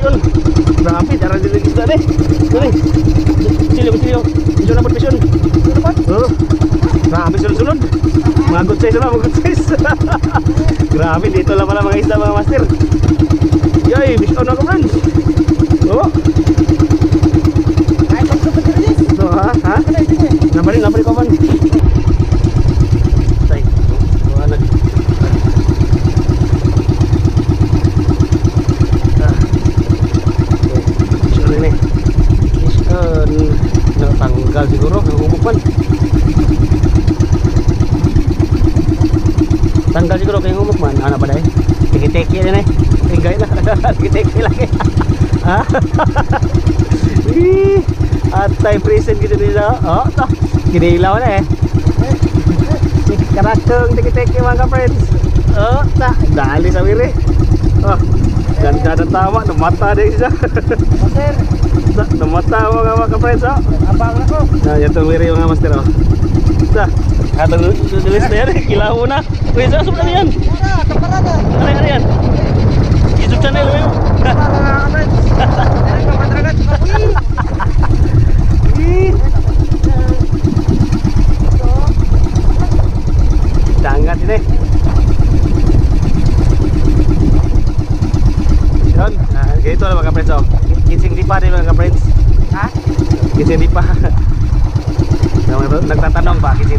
pisyon. Grabe, darang din ang isda eh. Dali. Silyo, silyo. Pisyon na po, pisyon. Oo. Grabe, sunod-sunod. Mga good size na, mga good size. Grabe, dito lang pala mga isda, mga master. Yay, pisyon ako, friends. Oo. So, ha? Ha? Ko man. Tay. Mga nag... Ah. Sure ni. Mission. Natanggal siguro. Ang umupan. Tanggal siguro kayong umuk man. Ano pala eh? Tiki-tiki din eh. Tingay na. Tiki-tiki lang eh. Ha? Ih, Atay present gitu nila. Oh, to. Ginilaw na eh. Karatong tiki-tiki mga friends. Oh, ta. Dali sa wiri. Oh, ganda ng tama. Namata din siya. Ta, Namata mga mga friends. Oh. Nah, yan itong wiri mga master. Oh. Ta. Atong tulis na yan. eh. Kilaw na. Uy, saan sumunod na yan? Ano yan? Ano yan? YouTube channel mo yun. Ih. Dangat ini. Yun, nah, ganito lang mga friends oh. Kinsing di pa din mga friends. Ha? Kinsing di pa. Nag- Nagtatanong ba kinsing?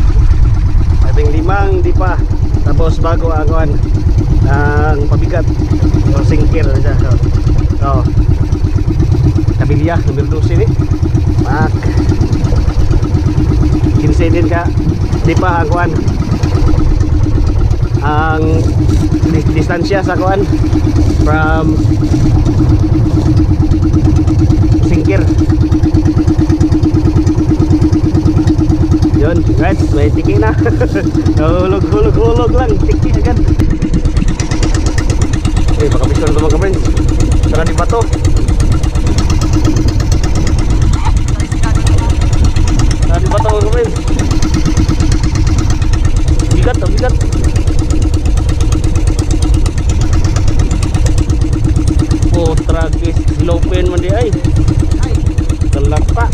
Sabing limang di pa. Tapos bago aguan ang pabigat o singkir siya. Oh. Oh. Kabilya, numero 12 ni. Pak. 15 din ka. Di pa aguan ang dis- distansya sa kuan from singkir guys may tiki na. Hulog hulog hulog lang. Tiki agad. Eh baka mission ko mga friends tara di bato. Tara di bato mga friends bigat oh bigat. Oh, tragis. Silopen man di ay. Kalapa.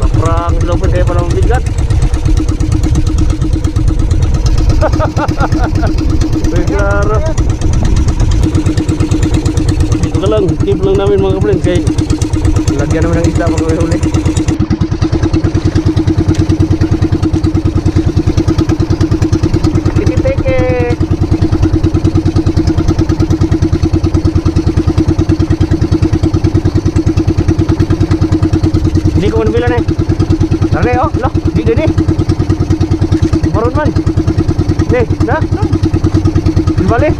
Maprang silopen kaya pala mabigat. Uy, klaro. Ito ka lang. Tip lang namin mga kapatid. Kay lagyan namin ng isda pag ulit. Hindi ko manubila na eh. Tara oh, lo, di din eh. Maroon man. Di, na, na. Dibali.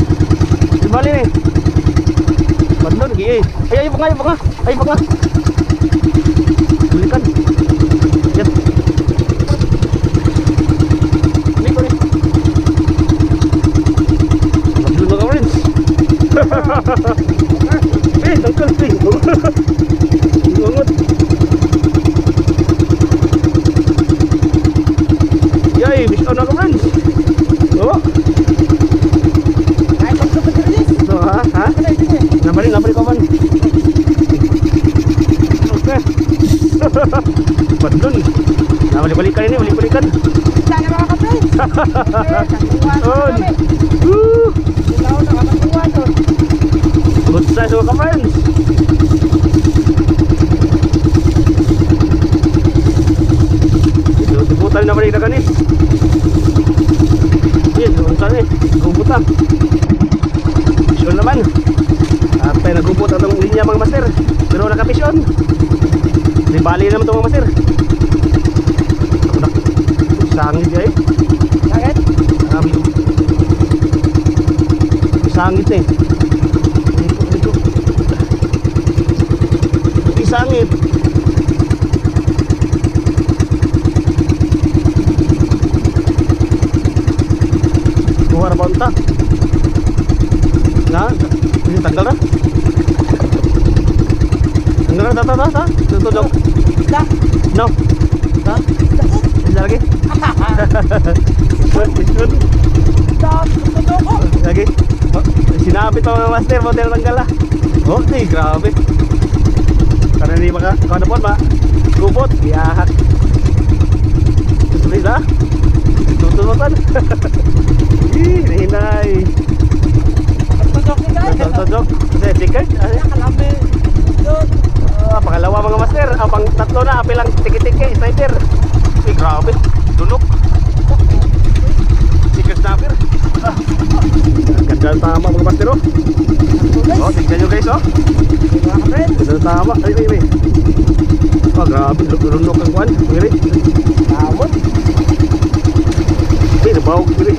Dibali nih. Bandon, gigi. Ayo, ayo, bunga, ayo, bunga. Ayo, bunga. Bulikan. Yan. Ini ko nih. Bandon mga friends. Eh, tangkal, eh. Bangot. Yay, mission ako friends. Oh, so ha, ha? Nabalik, nabalik ko man. Okay. Bandun. Nabalik-balikan ini, balik-balikan. Oh, Woo! Good size mga ka-friends. Ito, tubutan na balik na kanis. Yan, doon saan eh. Gubutan. Sure naman. At tayo itong linya mga master. Pero nakapisyon. Di bali naman itong mga master. Sangit eh. Um, sangit eh. Ito, ito. Isangit. Buhar ba unta? Na? Ini tanggal na? Tanggal na, ta, ta, ta, ta. Tutulog. No. Ha? Isa lagi? Isun, isun. Lagi? Sinabi to mga master, model tanggal ah. Oh, di, grabe. Karena hindi maka, kau na po ba? Kubot, iahak. Susulit ah. Tutunutan. Ih, hinay. Pagpagok ni guys. Tutok, Kasi chicken. Ay, Kalami. Ah, pangalawa mga master. Ah, pang tatlo na, apilang tiki-tiki, sniper. Uy, grabe. Dunok. Chicken snapper. Ah. Ganda ang tama mga master oh. Oh, tignan nyo guys oh. Ganda ang tama. Ay, ay, ay. Oh, grabe. Lunok ang kwan. Miri. Damon. Ay, nabawag. Miri.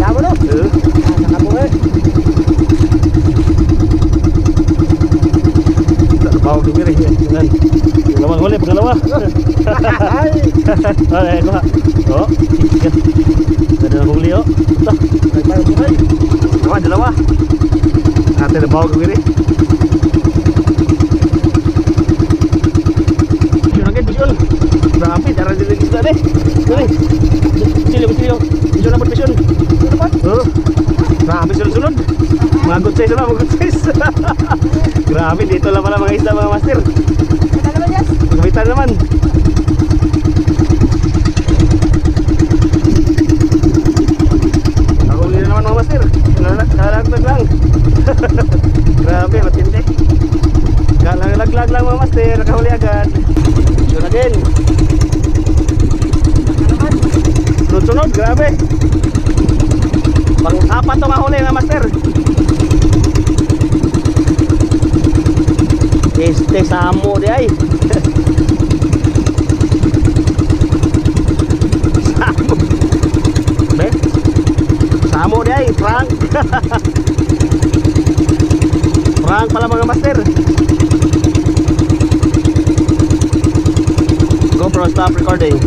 Damon no. Eh, Ah, Yan. Yung lamang huli, pangalawa. Ay. Ay, ko ha. Oh, chicken. Ganda ng huli oh. Dalawa, dalawa. Ate na bawag kami rin. Yun bisyon. Grabe, darang din isda deh. Dali. Na po, bisyon. Oh. Grabe, sunod-sunod. Mga good size na, size. Grabe, dito lang pala mga isda, mga master. Kapitan naman. Na naman. Grabe, matindi. Kalaglag lang mga master. Nakahuli agad. Yun again. Sunod-sunod, grabe. Pang-apat to mahuli nga master. Este samo di ay. Samo. Be? Samo di ay, prank. prank pala mga master. GoPro stop recording.